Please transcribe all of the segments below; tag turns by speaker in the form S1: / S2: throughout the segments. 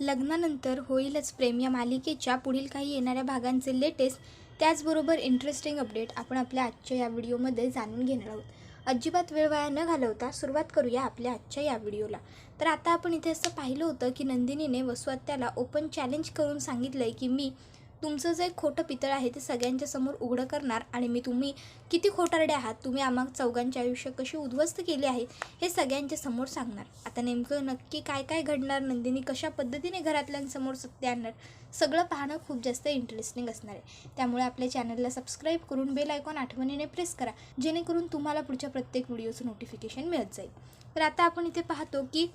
S1: लग्नानंतर होईलच प्रेम. या मालिकेच्या पुढील काही येणाऱ्या भागांचे लेटेस्ट त्याचबरोबर इंटरेस्टिंग अपडेट आपण आपल्या आजच्या या व्हिडिओमध्ये जाणून घेणार आहोत. अजिबात वेळ वाया न घालवता सुरुवात करूया आपल्या आजच्या या व्हिडिओला. तर आता आपण इथे असं पाहिलं होतं की नंदिनीने वसुआत्याला ओपन चॅलेंज करून सांगितलं आहे की मी तुमचं जे खोटं पितळ आहे ते सगळ्यांच्या समोर उघडं करणार आणि मी तुम्ही किती खोटारडे आहात तुम्ही आम्हा चौघांचे आयुष्य कशी उद्ध्वस्त केले आहे हे सगळ्यांच्या समोर सांगणार. आता नेमकं नक्की काय काय घडणार नंदिनी कशा पद्धतीने घरातल्यांसमोर सत्य आणणार सगळं पाहणं खूप जास्त इंटरेस्टिंग असणार आहे. त्यामुळे आपल्या चॅनलला सबस्क्राईब करून बेल आयकॉन आठवणीने प्रेस करा जेणेकरून तुम्हाला पुढच्या प्रत्येक व्हिडिओचं नोटिफिकेशन मिळत जाईल. तर आता आपण इथे पाहतो की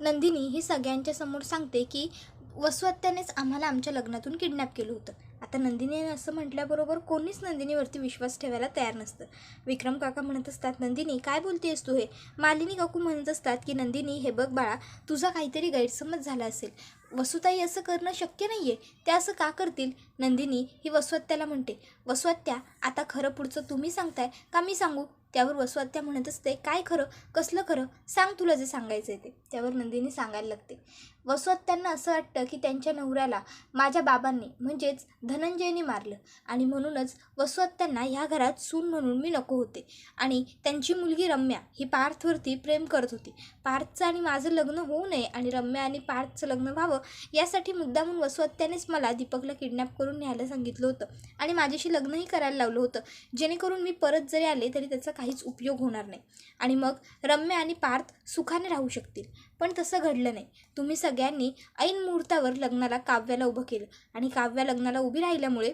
S1: नंदिनी ही सगळ्यांच्या समोर सांगते की वसुहत्यानेच आम्हाला आमच्या लग्नातून किडनॅप केलं होतं. आता नंदिनीने असं म्हटल्याबरोबर कोणीच नंदिनीवरती विश्वास ठेवायला तयार नसतं. विक्रम काका म्हणत असतात नंदिनी काय बोलतेस तू हे? मालिनी काकू म्हणत असतात की नंदिनी हे बघ बाळा तुझा काहीतरी गैरसमज झाला असेल. वसुताई असं करणं शक्य नाही आहे त्या असं का करतील? नंदिनी ही वसुहत्याला म्हणते वसुहत्या आता खरं पुढचं तुम्ही सांगताय का मी सांगू? त्यावर वसुहत्या म्हणत असते काय खरं? कसलं खरं? सांग तुला जे सांगायचं आहे ते. त्यावर नंदिनी सांगायला लागते. वसुहत्यांना असं वाटतं की त्यांच्या नवऱ्याला माझ्या बाबांनी म्हणजेच धनंजयने मारलं. आणि म्हणूनच वसुहत्यांना ह्या घरात सून म्हणून मी नको होते. आणि त्यांची मुलगी रम्या ही पार्थवरती प्रेम करत होती. पार्थचं आणि माझं लग्न होऊ नये आणि रम्या आणि पार्थचं लग्न व्हावं यासाठी मुद्दामून वसुहत्यानेच मला दीपकला किडनॅप करून न्यायला सांगितलं होतं. आणि माझ्याशी लग्नही करायला लावलं होतं. जेणेकरून मी परत जरी आले तरी त्याचा काहीच उपयोग होणार नाही. आणि मग रम्या आणि पार्थ सुखाने राहू शकतील. पण तसं घडलं नाही. तुम्ही सग सगळ्यांनी ऐन मुहूर्तावर लग्नाला काव्याला उभं केलं. आणि काव्या लग्नाला उभी राहिल्यामुळे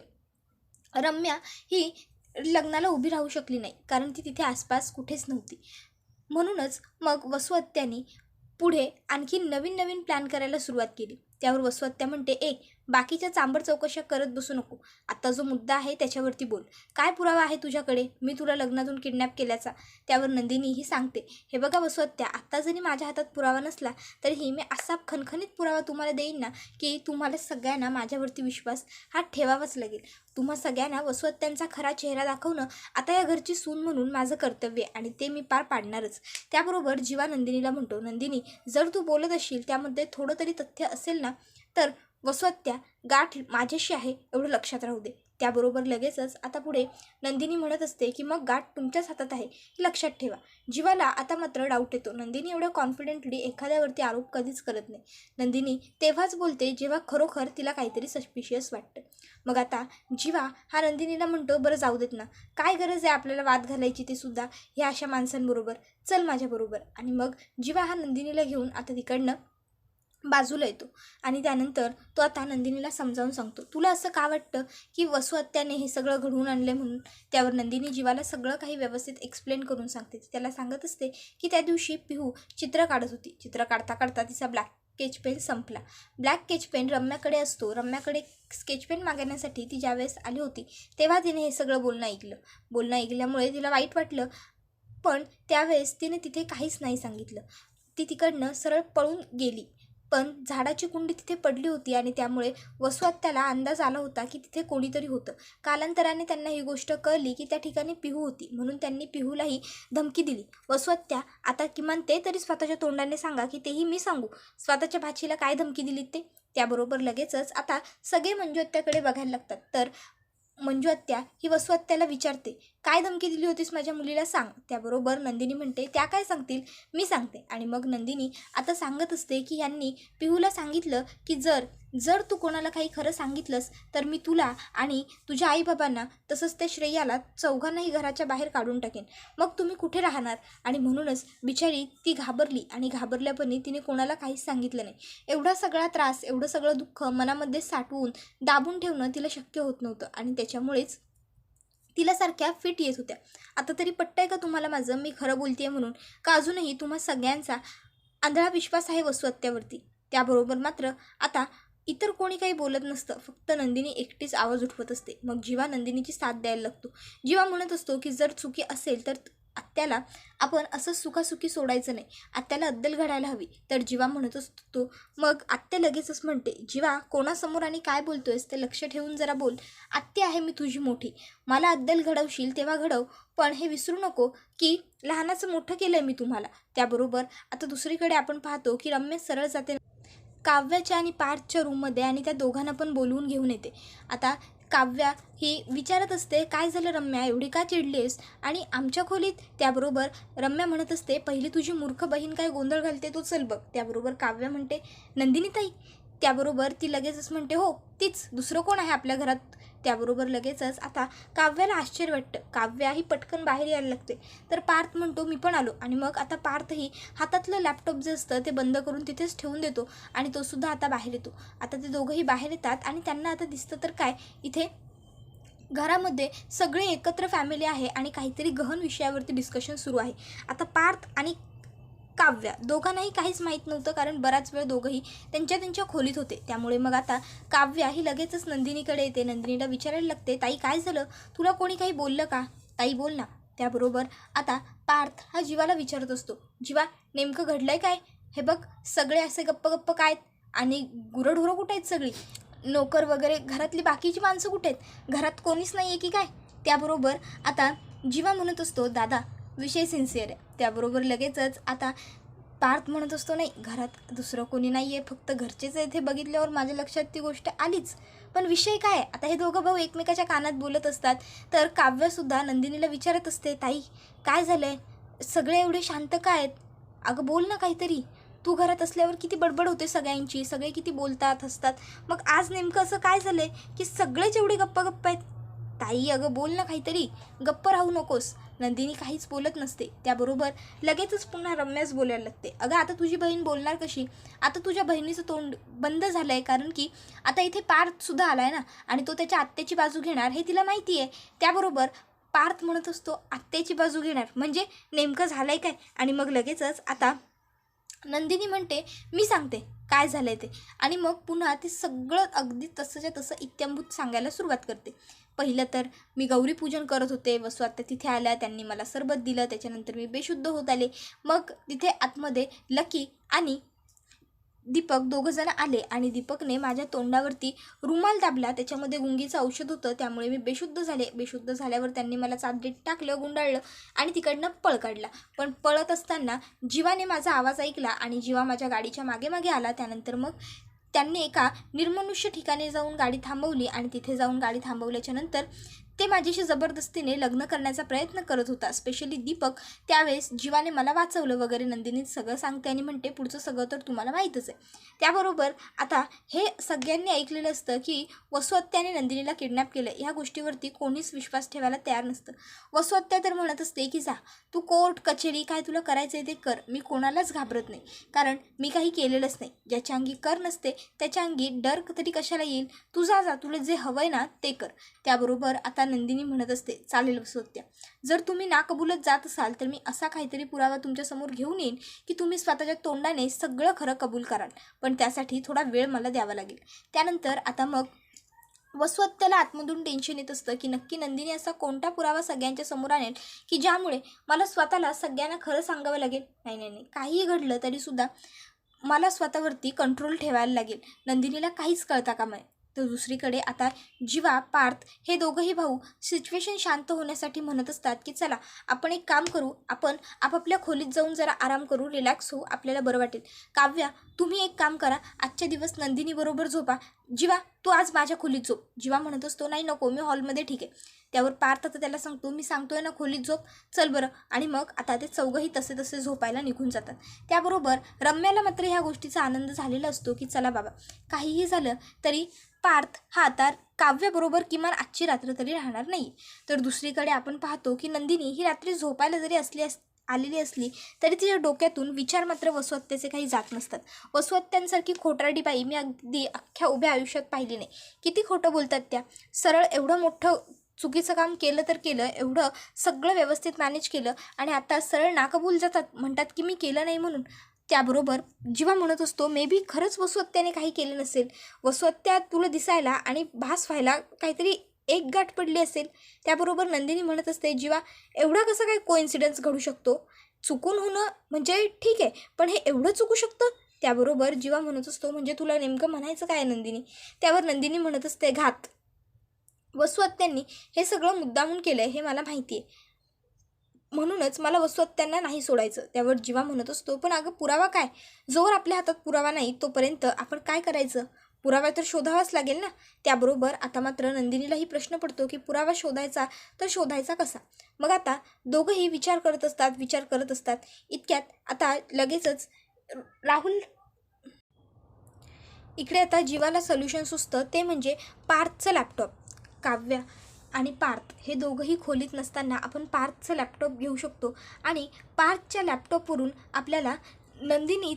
S1: रम्या ही लग्नाला उभी राहू शकली नाही कारण ती तिथे आसपास कुठेच नव्हती. म्हणूनच मग वसुहत्याने पुढे आणखी नवीन नवीन प्लॅन करायला सुरुवात केली. त्यावर वसवत्या म्हणते एक बाकीच्या चांबर चौकशा करत बसू नको. आत्ता जो मुद्दा आहे त्याच्यावरती बोल. काय पुरावा आहे तुझ्याकडे? मी तुला लग्नातून किडनॅप केल्याचा. त्यावर नंदिनीही सांगते हे बघा वसवत्या आत्ता जरी माझ्या हातात पुरावा नसला तरीही मी असा खणखणीत पुरावा तुम्हाला देईन ना की तुम्हाला सगळ्यांना माझ्यावरती विश्वास हा ठेवावाच लागेल. तुम्हा सगळ्यांना वसवत्यांचा खरा चेहरा दाखवणं आता या घरची सून म्हणून माझं कर्तव्य आणि ते मी पार पाडणारच. त्याबरोबर जीवा नंदिनीला म्हणतो नंदिनी जर तू बोलत असशील त्यामध्ये थोडं तरी तथ्य असेल ना तर वसवत्या गाठ माझ्याशी आहे एवढं लक्षात राहू दे. त्याबरोबर लगेचच आता पुढे नंदिनी म्हणत असते की मग गाठ तुमच्याच हातात आहे हे लक्षात ठेवा. जीवाला आता मात्र डाऊट येतो. नंदिनी एवढ्या कॉन्फिडेंटली एखाद्यावरती आरोप कधीच करत नाही. नंदिनी तेव्हाच बोलते जेव्हा खरोखर तिला काहीतरी सस्पिशियस वाटतं. मग आता जीवा हा नंदिनीला म्हणतो बरं जाऊ देत ना. काय गरज आहे आपल्याला वाद घालायची ते सुद्धा? ह्या अशा माणसांबरोबर. चल माझ्याबरोबर. आणि मग जीवा हा नंदिनीला घेऊन आता तिकडनं बाजूला येतो. आणि त्यानंतर तो आता नंदिनीला समजावून सांगतो. तुला असं का वाटतं की वसुहत्याने हे सगळं घडवून आणलं म्हणून? त्यावर नंदिनी जीवाला सगळं काही व्यवस्थित एक्सप्लेन करून सांगते. ती त्याला सांगत असते की त्या दिवशी पिहू चित्र काढत होती. चित्र काढता काढता तिचा ब्लॅक स्केच पेन संपला. ब्लॅक स्केच पेन रम्याकडे असतो. रम्याकडे स्केच पेन मागण्यासाठी ती ज्यावेळेस आली होती तेव्हा तिने हे सगळं बोलणं ऐकलं. बोलणं ऐकल्यामुळे तिला वाईट वाटलं पण त्यावेळेस तिने तिथे काहीच नाही सांगितलं. ती तिकडनं सरळ पळून गेली. पण झाडाची कुंडी तिथे पडली होती आणि त्यामुळे वसुहत्याला अंदाज आला होता की तिथे कोणीतरी होतं. कालांतराने त्यांना ही गोष्ट कळली की त्या ठिकाणी पिहू होती म्हणून त्यांनी पिहूलाही धमकी दिली. वसुहत्या आता किमान ते तरी स्वतःच्या तोंडाने सांगा की तेही मी सांगू. स्वतःच्या भाचीला काय धमकी दिली ते? त्याबरोबर लगेचच आता सगळे मंजुआत्याकडे बघायला लागतात. तर मंजुआत्या हत्या ही वसुआत्याला विचारते काय धमकी दिली होतीस माझ्या मुलीला सांग. त्याबरोबर नंदिनी म्हणते त्या काय सांगतील? मी सांगते. आणि मग नंदिनी आता सांगत असते की यांनी पिहूला सांगितलं की जर जर तू कोणाला काही खरं सांगितलंस तर मी तुला आणि तुझ्या आईबाबांना तसंच त्या श्रेयाला चौघांनाही घराच्या बाहेर काढून टाकेन. मग तुम्ही कुठे राहणार? आणि म्हणूनच बिचारी ती घाबरली आणि घाबरल्यापणी तिने कोणाला काहीच सांगितलं नाही. एवढा सगळा त्रास एवढं सगळं दुःख मनामध्ये साठवून दाबून ठेवणं तिला शक्य होत नव्हतं आणि त्याच्यामुळेच तिलासारख्या फिट येत होत्या. आता तरी पट्टय का तुम्हाला माझं? मी खरं बोलते म्हणून. का अजूनही तुम्हा सगळ्यांचा आंधळा विश्वास आहे वसुहत्यावरती त्याबरोबर मात्र आता इतर कोणी काही बोलत नसतं. फक्त नंदिनी एकटीच आवाज उठवत असते. मग जीवा नंदिनीची साथ द्यायला लागतो जीवा म्हणत असतो की जर चुकी असेल तर आत्याला आपण असं सुखासुखी सोडायचं नाही. आत्याला अद्दल घडायला हवी. तर जीवा म्हणत असतो मग आत्या लगेचच म्हणते जीवा कोणासमोर आणि काय बोलतोयस ते लक्ष ठेवून जरा बोल. आत्या आहे मी तुझी मोठी. मला अद्दल घडवशील तेव्हा घडव. पण हे विसरू नको की लहानाचं मोठं केलं आहे मी तुम्हाला. त्याबरोबर आता दुसरीकडे आपण पाहतो की रम्य सरळ जाते काव्याच्या आणि पार्थच्या रूममध्ये आणि त्या दोघांना पण बोलवून घेऊन येते. आता काव्या ही विचारत असते काय झालं रम्या? एवढी का चिडलीस आणि आमच्या खोलीत त्याबरोबर रम्या म्हणत असते पहिली तुझी मूर्ख बहीण काय गोंधळ घालते? तो चल बघ. त्याबरोबर काव्या म्हणते नंदिनीताई त्याबरोबर ती लगेचच म्हणते हो तीच दुसरं कोण आहे आपल्या घरात? त्याबरोबर लगेचच आता काव्याला आश्चर्य वाटतं. काव्या ही पटकन बाहेर यायला लागते. तर पार्थ म्हणतो मी पण आलो. आणि मग आता पार्थही हातातलं लॅपटॉप जे असतं ते बंद करून तिथेच ठेवून देतो आणि तो सुद्धा आता बाहेर येतो. आता ते दोघंही बाहेर येतात आणि त्यांना आता दिसतं तर काय इथे घरामध्ये सगळे एकत्र फॅमिली आहे आणि काहीतरी गहन विषयावरती डिस्कशन सुरू आहे. आता पार्थ आणि काव्या. दोघांनाही काहीच माहीत नव्हतं कारण बराच वेळ दोघंही त्यांच्या त्यांच्या खोलीत होते. त्यामुळे मग आता काव्या ही लगेचच नंदिनीकडे येते. नंदिनीला विचारायला लागते ताई काय झालं? तुला कोणी काही बोललं का? ताई बोल ना. त्याबरोबर आता पार्थ हा जीवाला विचारत असतो जीवा नेमकं घडलंय काय? हे बघ सगळे असे गप्प गप्प काय आहेत? आणि गुरंढोरं कुठे आहेत सगळी? नोकर वगैरे घरातली बाकीची माणसं कुठे आहेत? घरात कोणीच नाही आहे की काय? त्याबरोबर आता जीवा म्हणत असतो दादा विषय सिन्सिअर आहे. त्याबरोबर लगेचच आता पार्थ म्हणत असतो नाही घरात दुसरं कोणी नाही आहे फक्त घरचेच आहे ते बघितल्यावर माझ्या लक्षात ती गोष्ट आलीच. पण विषय काय आता हे दोघं भाऊ एकमेकाच्या कानात बोलत असतात तर काव्यसुद्धा नंदिनीला विचारत असते ताई काय झालं आहे सगळे एवढे शांत काय आहेत? अगं बोल ना काहीतरी. तू घरात असल्यावर किती बडबड होते सगळ्यांची सगळे किती बोलतात हसतात. मग आज नेमकं असं काय झालं आहे की सगळेच एवढे गप्प गप्प आहेत? ताई अगं बोल ना काहीतरी. गप्प राहू नकोस. नंदिनी काहीच बोलत नसते. त्याबरोबर लगेचच पुन्हा रम्याच बोलायला लागते. अगं आता तुझी बहीण बोलणार कशी? आता तुझ्या बहिणीचं तोंड बंद झालं आहे कारण की आता इथे पार्थसुद्धा आला आहे ना आणि तो त्याच्या आत्याची बाजू घेणार हे तिला माहिती आहे. त्याबरोबर पार्थ म्हणत असतो आत्याची बाजू घेणार. म्हणजे नेमकं झालं आहे काय? आणि मग लगेचच आता नंदिनी म्हणते मी सांगते काय झालं आहे ते? आणि मग पुन्हा ते सगळं अगदी तसंच्या तसं इत्यंभूत सांगायला सुरुवात करते. पहिलं तर मी गौरीपूजन करत होते वसू आत्या तिथे आल्या त्यांनी मला सरबत दिलं त्याच्यानंतर मी बेशुद्ध होत आले. मग तिथे आतमध्ये लकी आणि दीपक दोघंजण आले आणि दीपकने माझ्या तोंडावरती रुमाल दाबला. त्याच्यामध्ये गुंगीचं औषध होतं त्यामुळे मी बेशुद्ध झाले. बेशुद्ध झाल्यावर त्यांनी मला चादरीत टाकलं गुंडाळलं आणि तिकडनं पळ काढला. पण पळत असताना जीवाने माझा आवाज ऐकला आणि जीवा माझ्या गाडीच्या मागे मागे आला. त्यानंतर मग त्यांनी एका निर्मनुष्य ठिकाणी जाऊन गाडी थांबवली आणि तिथे जाऊन गाडी थांबवल्याच्या नंतर ते माझ्याशी जबरदस्तीने लग्न करण्याचा प्रयत्न करत होता स्पेशली दीपक. त्यावेळेस जीवाने मला वाचवलं वगैरे नंदिनी सगळं सांगते आणि म्हणते पुढचं सगळं तर तुम्हाला माहीतच आहे. त्याबरोबर आता हे सगळ्यांनी ऐकलेलं असतं की वसुहत्याने नंदिनीला किडनॅप केलं. ह्या गोष्टीवरती कोणीच विश्वास ठेवायला तयार नसतं. वसुहत्या तर म्हणत असते की जा तू कोर्ट कचेरी काय तुला करायचं आहे ते कर. मी कोणालाच घाबरत नाही. कारण मी काही केलेलंच नाही. ज्याच्या अंगी कर नसते त्याच्या अंगी डर तरी कशाला येईल? तू जा जा तुला जे हवं आहे ना ते कर. त्याबरोबर आता नंदिनी म्हणत असते चालेल सत्या. जर तुम्ही नाकबूलत जात असाल तर मी असा काहीतरी पुरावा तुमच्यासमोर घेऊन येईन की तुम्ही स्वतःच्या तोंडाने सगळं खरं कबूल कराल. पण त्यासाठी थोडा वेळ मला द्यावा लागेल. त्यानंतर आता मग वसुहत्याला आतमधून टेन्शन येत असतं की नक्की नंदिनी असा कोणता पुरावा सगळ्यांच्या समोर आणेल की ज्यामुळे मला स्वतःला सगळ्यांना खरं सांगावं लागेल? नाही नाही नाही. काहीही घडलं तरीसुद्धा मला स्वतःवरती कंट्रोल ठेवायला लागेल. नंदिनीला काहीच कळता कामा नये तर दुसरीकडे आता जीवा पार्थ हे दोघंही भाऊ सिच्युएशन शांत होण्यासाठी म्हणत असतात की चला आपण एक काम करू. आपण आपापल्या खोलीत जाऊन जरा आराम करू रिलॅक्स होऊ आपल्याला बरं वाटेल. काव्या तुम्ही एक काम करा. आजच्या दिवस नंदिनीबरोबर झोपा. जीवा तू आज माझ्या खोलीत झोप. जीवा म्हणत असतो नाही नको मी हॉलमध्ये ठीक आहे. त्यावर पार्थ आता त्याला सांगतो मी सांगतोय ना खोलीत झोप. चल बरं. आणि मग आता ते चौघंही तसे तसे झोपायला निघून जातात. त्याबरोबर रम्याला मात्र ह्या गोष्टीचा आनंद झालेला असतो की चला बाबा. काहीही झालं तरी पार्थ हा आता काव्याबरोबर किमान आजची रात्र तरी राहणार नाही. तर दुसरीकडे आपण पाहतो की नंदिनी ही रात्री झोपायला जरी असली अस आलेली असली तरी तिच्या डोक्यातून विचार मात्र वसुहत्याचे काही जात नसतात. वसुहत्यांसारखी खोटारडी बाई मी अगदी अख्ख्या उभ्या आयुष्यात पाहिली नाही. किती खोटं बोलतात त्या. सरळ एवढं मोठं चुकीचं काम केलं तर केलं एवढं सगळं व्यवस्थित मॅनेज केलं आणि आता सरळ नाकबूल जातात. म्हणतात की मी केलं नाही म्हणून. त्याबरोबर जेव्हा म्हणत असतो मे बी खरंच वसुहत्याने काही केलं नसेल. वसुहत्या तुला दिसायला आणि भास व्हायला काहीतरी एक गाठ पडली असेल. त्याबरोबर नंदिनी म्हणत असते जेव्हा एवढा कसं काय कोइन्सिडन्स घडू शकतो? चुकून होणं म्हणजे ठीक आहे पण हे एवढं चुकू शकतं? त्याबरोबर जेव्हा म्हणत असतो म्हणजे तुला नेमकं म्हणायचं काय नंदिनी? त्यावर नंदिनी म्हणत असते घात. वसुहत्यांनी हे सगळं मुद्दामून केलं आहे हे मला माहिती आहे म्हणूनच मला वसुहत्यांना नाही सोडायचं. त्यावर जीवा म्हणत असतो पण अगं पुरावा काय? जोवर आपल्या हातात पुरावा नाही तोपर्यंत आपण काय करायचं? पुरावा तर शोधावाच लागेल ना? त्याबरोबर आता मात्र नंदिनीलाही प्रश्न पडतो की पुरावा शोधायचा तर शोधायचा कसा? मग आता दोघंही विचार करत असतात विचार करत असतात. इतक्यात आता लगेचच राहुल इकडे आता जीवाला सोल्युशन सुचतं ते म्हणजे पार्थचं लॅपटॉप काव्या आणि पार्थ हे दोघंही खोलीत नसताना आपण पार्थचं लॅपटॉप घेऊ शकतो. आणि पार्थच्या लॅपटॉपवरून आपल्याला नंदिनीत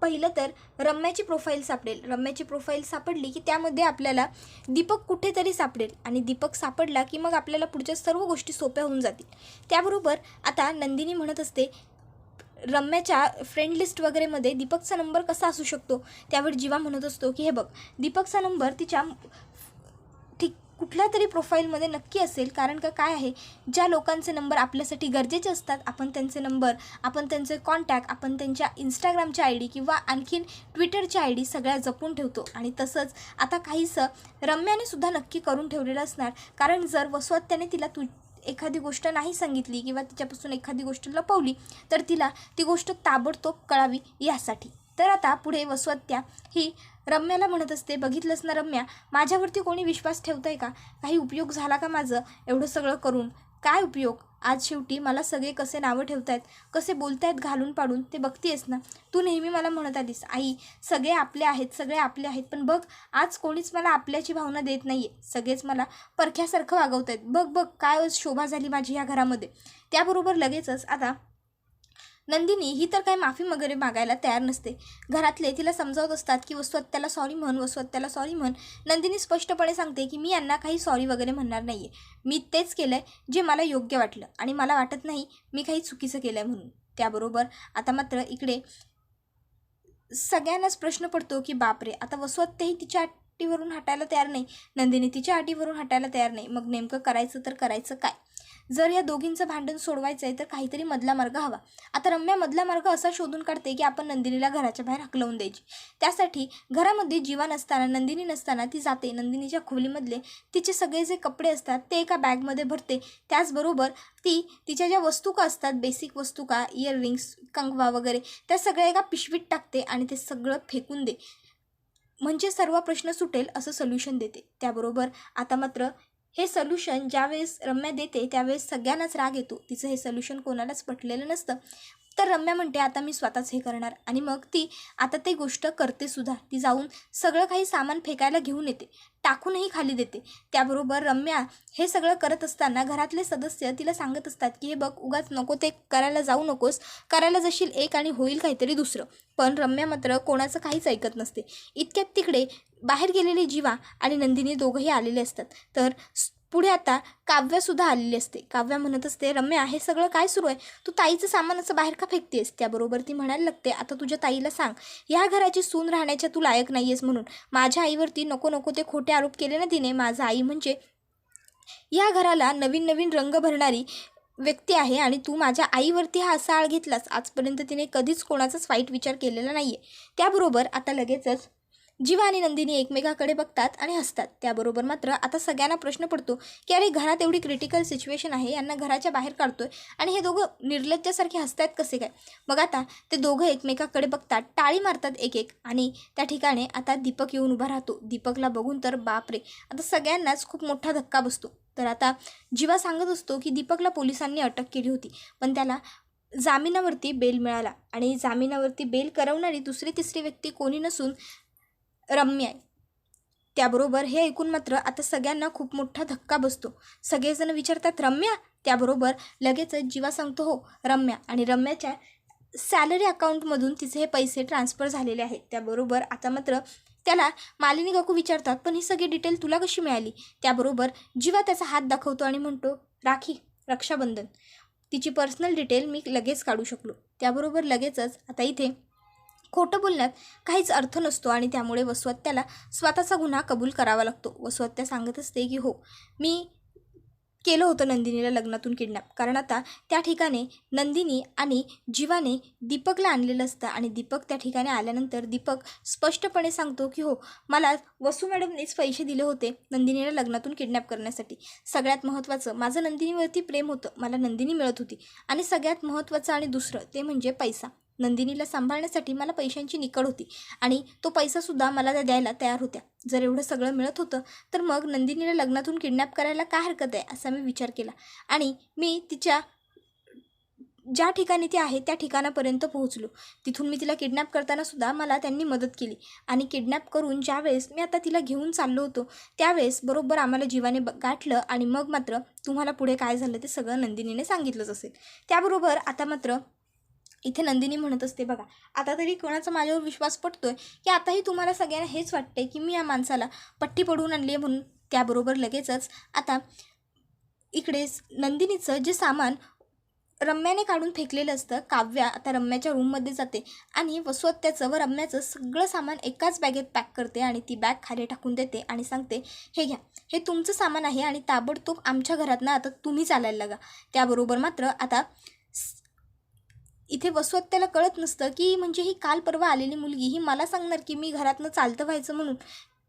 S1: पहिलं तर रम्याची प्रोफाईल सापडेल. रम्याची प्रोफाईल सापडली की त्यामध्ये आपल्याला दीपक कुठेतरी सापडेल. आणि दीपक सापडला की मग आपल्याला पुढच्या सर्व गोष्टी सोप्या होऊन जातील. त्याबरोबर आता नंदिनी म्हणत असते रम्याच्या फ्रेंड लिस्ट वगैरेमध्ये दीपकचा नंबर कसा असू शकतो? त्यावर जीवा म्हणत असतो की हे बघ दीपकचा नंबर तिच्या कुठल्या तरी प्रोफाईलमध्ये नक्की असेल कारण का काय आहे ज्या लोकांचे नंबर आपल्यासाठी गरजेचे असतात आपण त्यांचे नंबर आपण त्यांचे कॉन्टॅक्ट आपण त्यांच्या इंस्टाग्रामच्या आय डी किंवा आणखीन ट्विटरच्या आय डी सगळ्या जपून ठेवतो. आणि तसंच आता काहीसं रम्याने सुद्धा नक्की करून ठेवलेलं असणार. कारण जर वसवत त्याने तिला तु एखादी गोष्ट नाही सांगितली किंवा तिच्यापासून एखादी गोष्ट लपवली तर तिला ती गोष्ट ताबडतोब कळावी यासाठी. तर आता पुढे वसवत्या ही रम्याला म्हणत असते बघितलंच ना रम्या माझ्यावरती कोणी विश्वास ठेवतंय का? काही उपयोग झाला का माझं? एवढं सगळं करून. काय उपयोग? आज शेवटी मला सगळे कसे नावं ठेवतायत कसे बोलतायत घालून पाडून ते बघतीयस ना? तू नेहमी मला म्हणत आलीस आई सगळे आपले आहेत सगळे आपले आहेत पण बघ आज कोणीच मला आपल्याची भावना देत नाही आहे सगळेच मला परख्यासारखं वागवत आहेत बघ बघ काय शोभा झाली माझी ह्या घरामध्ये. त्याबरोबर लगेचच आता नंदिनी ही तर काही माफी वगैरे मागायला तयार नसते. घरातले तिला समजावत असतात की वसुहत्याला सॉरी म्हण वसुहत्याला सॉरी म्हण. नंदिनी स्पष्टपणे सांगते की मी यांना काही सॉरी वगैरे म्हणणार नाही आहे मी तेच केलं आहे जे मला योग्य वाटलं आणि मला वाटत नाही मी काही चुकीचं केलं आहे म्हणून. त्याबरोबर आता मात्र इकडे सगळ्यांनाच प्रश्न पडतो की बापरे आता वसुहत्याही तिच्या अटीवरून हटायला तयार नाही. नंदिनी तिच्या अटीवरून हटायला तयार नाही. मग नेमकं करायचं तर करायचं काय? जर या दोघींचं भांडण सोडवायचं आहे तर काहीतरी मधला मार्ग हवा. आता रम्या मधला मार्ग असा शोधून काढते की आपण नंदिनीला घराच्या बाहेर हकलवून द्यायची. त्यासाठी घरामध्ये जीवा नसताना नंदिनी नसताना ती जाते. नंदिनीच्या खोलीमधले तिचे सगळे जे कपडे असतात ते एका बॅगमध्ये भरते. त्याचबरोबर ती तिच्या ज्या वस्तू का असतात बेसिक वस्तू का इयररिंग्स कंगवा वगैरे त्या सगळ्या एका पिशवीत टाकते आणि ते सगळं फेकून दे. म्हणजे सर्व प्रश्न सुटेल असं सोल्युशन देते. त्याबरोबर आता मात्र हे सोल्युशन ज्यावेळेस रम्या देते त्यावेळेस सगळ्यांनाच राग येतो. तिचं हे सोल्युशन कोणालाच पटलेलं नसतं. तर रम्या म्हणते आता मी स्वतःच हे करणार. आणि मग ती आता ते गोष्ट करते सुद्धा. ती जाऊन सगळं काही सामान फेकायला घेऊन येते. टाकूनही खाली देते. त्याबरोबर रम्या हे सगळं करत असताना घरातले सदस्य तिला सांगत असतात की हे बघ उगाच नको ते करायला जाऊ नकोस. करायला जशील एक आणि होईल काहीतरी दुसरं. पण रम्या मात्र कोणाचं काहीच ऐकत नसते. इतक्यात तिकडे बाहेर गेलेले जीवा आणि नंदिनी दोघंही आलेले असतात. तर पुढे आता काव्यासुद्धा आलेली असते. काव्या म्हणत असते रम्या हे सगळं काय सुरू आहे? तू ताईचं सामान असं बाहेर का फेकतेस त्याबरोबर ती म्हणायला लागते आता तुझ्या ताईला सांग. या घराची सून राहण्याच्या तू लायक नाही आहेस म्हणून. माझ्या आईवरती नको नको ते खोटे आरोप केले ना तिने. माझा आई म्हणजे या घराला नवीन नवीन रंग भरणारी व्यक्ती आहे आणि तू माझ्या आईवरती हा असा आळ घेतलास. आजपर्यंत तिने कधीच कोणाचाच वाईट विचार केलेला नाही आहे त्याबरोबर आता लगेचच जीवा आणि नंदिनी एकमेकाकडे बघतात आणि हसतात. त्याबरोबर मात्र आता सगळ्यांना प्रश्न पडतो की अरे घरात एवढी क्रिटिकल सिच्युएशन आहे यांना घराच्या बाहेर काढतोय आणि हे दोघं निर्लज्जासारखे हसतात कसे काय? मग आता ते दोघं एकमेकाकडे बघतात टाळी मारतात एक एक आणि त्या ठिकाणी आता दीपक येऊन उभा राहतो. दीपकला बघून तर बापरे आता सगळ्यांनाच खूप मोठा धक्का बसतो. तर आता जीवा सांगत असतो की दीपकला पोलिसांनी अटक केली होती पण त्याला जामिनावरती बेल मिळाला आणि जामिनावरती बेल करवणारी दुसरी तिसरी व्यक्ती कोणी नसून रम्य आहे. त्याबरोबर हे ऐकून मात्र आता सगळ्यांना खूप मोठा धक्का बसतो. सगळेजण विचारतात रम्या? त्याबरोबर लगेचच जीवा सांगतो हो रम्या. आणि रम्याच्या सॅलरी अकाउंटमधून तिचे हे पैसे ट्रान्सफर झालेले आहेत. त्याबरोबर आता मात्र त्याला मालिनी काकू विचारतात पण ही सगळी डिटेल तुला कशी मिळाली? त्याबरोबर जीवा त्याचा हात दाखवतो आणि म्हणतो राखी रक्षाबंधन. तिची पर्सनल डिटेल मी लगेच काढू शकलो. त्याबरोबर लगेचच आता इथे खोटं बोलण्यात काहीच अर्थ नसतो आणि त्यामुळे वसवत्याला स्वतःचा गुन्हा कबूल करावा लागतो. वसवत्या सांगत असते की हो मी केलं होतं नंदिनीला लग्नातून किडनॅप. कारण आता त्या ठिकाणी नंदिनी आणि जीवाने दीपकला आणलेलं असतं आणि दीपक त्या ठिकाणी आल्यानंतर दीपक स्पष्टपणे सांगतो की हो मला वसू मॅडमनेच पैसे दिले होते नंदिनीला लग्नातून किडनॅप करण्यासाठी. सगळ्यात महत्त्वाचं माझं नंदिनीवरती प्रेम होतं. मला नंदिनी मिळत होती. आणि सगळ्यात महत्त्वाचं आणि दुसरं ते म्हणजे पैसा. नंदिनीला सांभाळण्यासाठी मला पैशांची निकड होती आणि तो पैसासुद्धा मला त्या द्यायला तयार होत्या. जर एवढं सगळं मिळत होतं तर मग नंदिनीला लग्नातून किडनॅप करायला काय हरकत आहे असा मी विचार केला. आणि मी तिच्या ज्या ठिकाणी ती आहे त्या ठिकाणापर्यंत पोहोचलो. तिथून मी तिला किडनॅप करताना सुद्धा मला त्यांनी मदत केली. आणि किडनॅप करून ज्यावेळेस मी आता तिला घेऊन चाललो होतो त्यावेळेस बरोबर आम्हाला जीवाने ब गाठलं आणि मग मात्र तुम्हाला पुढे काय झालं ते सगळं नंदिनीने सांगितलंच असेल. त्याबरोबर आता मात्र इथे नंदिनी म्हणत असते बघा आता तरी कोणाचा माझ्यावर विश्वास पटतोय की आताही तुम्हाला सगळ्यांना हेच वाटते की मी या माणसाला पट्टी पडवून आणली आहे म्हणून त्याबरोबर लगेचच आता इकडे नंदिनीचं जे सामान रम्याने काढून फेकलेलं असतं काव्या आता रम्याच्या रूममध्ये जाते आणि वसुहत्याचं व रम्याचं सगळं सामान एकाच बॅगेत पॅक करते आणि ती बॅग खाली टाकून देते आणि सांगते हे घ्या हे तुमचं सामान आहे आणि ताबडतोब आमच्या घरात ना आता तुम्ही चालायला लागा. त्याबरोबर मात्र आता इथे वसवत त्याला कळत नसतं की म्हणजे ही काल परवा आलेली मुलगी ही मला सांगणार की मी घरातनं चालतं व्हायचं म्हणून.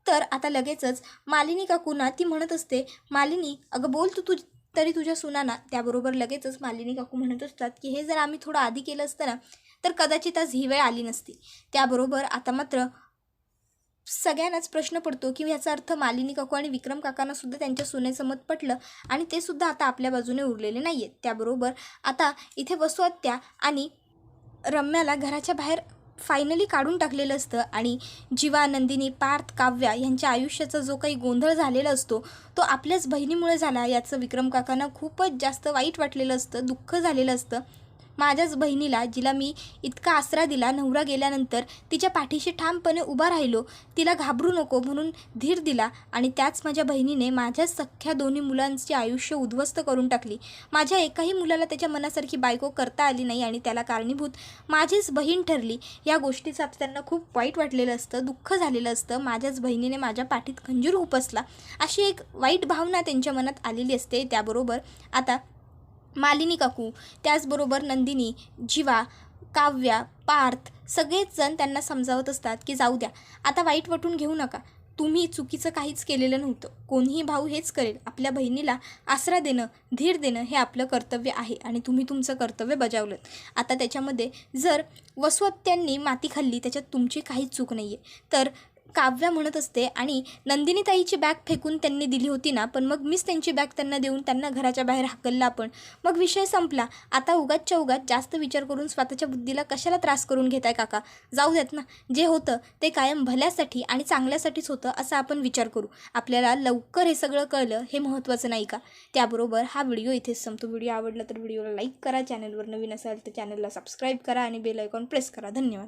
S1: तर आता लगेचच मालिनी काकूना ती म्हणत असते मालिनी अगं बोल तू तुझ तरी तुझ्या सुनाना. त्याबरोबर लगेचच मालिनी काकू म्हणत असतात की हे जर आम्ही थोडं आधी केलं असतं ना तर कदाचित आज ही वेळ आली नसती. त्याबरोबर आता मात्र सगळ्यांनाच प्रश्न पडतो की ह्याचा अर्थ मालिनी काकू आणि विक्रम काकांना सुद्धा त्यांच्या सुनेचं मत पटलं आणि ते सुद्धा आता आपल्या बाजूने उरलेले नाही आहेत त्याबरोबर आता इथे वसुहत्या आणि रम्याला घराच्या बाहेर फायनली काढून टाकलेलं असतं आणि जीवा नंदिनी पार्थ काव्या यांच्या आयुष्याचा जो काही गोंधळ झालेला असतो तो आपल्याच बहिणीमुळे झाला. याचं विक्रम काकांना खूपच जास्त वाईट वाटलेलं असतं दुःख झालेलं असतं. माझ्याच बहिणीला जिला मी इतका आसरा दिला नवरा गेल्यानंतर तिच्या पाठीशी ठामपणे उभा राहिलो. तिला घाबरू नको म्हणून धीर दिला आणि त्याच माझ्या बहिणीने माझ्या सख्ख्या दोन्ही मुलांचे आयुष्य उद्ध्वस्त करून टाकली. माझ्या एकाही मुलाला त्याच्या मनासारखी बायको करता आली नाही आणि त्याला कारणीभूत माझीच बहीण ठरली. या गोष्टीचं आता त्यांना खूप वाईट वाटलेलं असतं दुःख झालेलं असतं. माझ्याच बहिणीने माझ्या पाठीत खंजीर उपसला. अशी एक वाईट भावना त्यांच्या मनात आलेली असते. त्याबरोबर आता मालिनी काकू त्याचबरोबर नंदिनी जीवा काव्या पार्थ सगळेच जण त्यांना समजावत असतात की जाऊ द्या आता वाईट वाटून घेऊ नका. तुम्ही चुकीचं काहीच केलेलं नव्हतं. कोणीही भाऊ हेच करेल. आपल्या बहिणीला आसरा देणं धीर देणं हे आपलं कर्तव्य आहे आणि तुम्ही तुमचं कर्तव्य बजावलं. आता त्याच्यामध्ये जर वसवत्यांनी माती खाल्ली त्याच्यात तुमची काहीच चूक नाही आहे तर काव्या म्हणत असते आणि नंदिनीताईची बॅग फेकून त्यांनी दिली होती ना पण मग मीच त्यांची बॅग त्यांना देऊन त्यांना घराच्या बाहेर हाकलला आपण. मग विषय संपला. आता उगाचच्या उगाच जास्त विचार करून स्वतःच्या बुद्धीला कशाला त्रास करून घेताय काका? जाऊ देत ना. जे होतं ते कायम भल्यासाठी आणि चांगल्यासाठीच होतं असा आपण विचार करू. आपल्याला लवकर हे सगळं कळलं हे महत्त्वाचं नाही का? त्याबरोबर हा व्हिडिओ इथेच संपतो. व्हिडिओ आवडला तर व्हिडिओला लाईक करा. चॅनलवर नवीन असाल तर चॅनलला सबस्क्राईब करा आणि बेल आयकॉन प्रेस करा. धन्यवाद.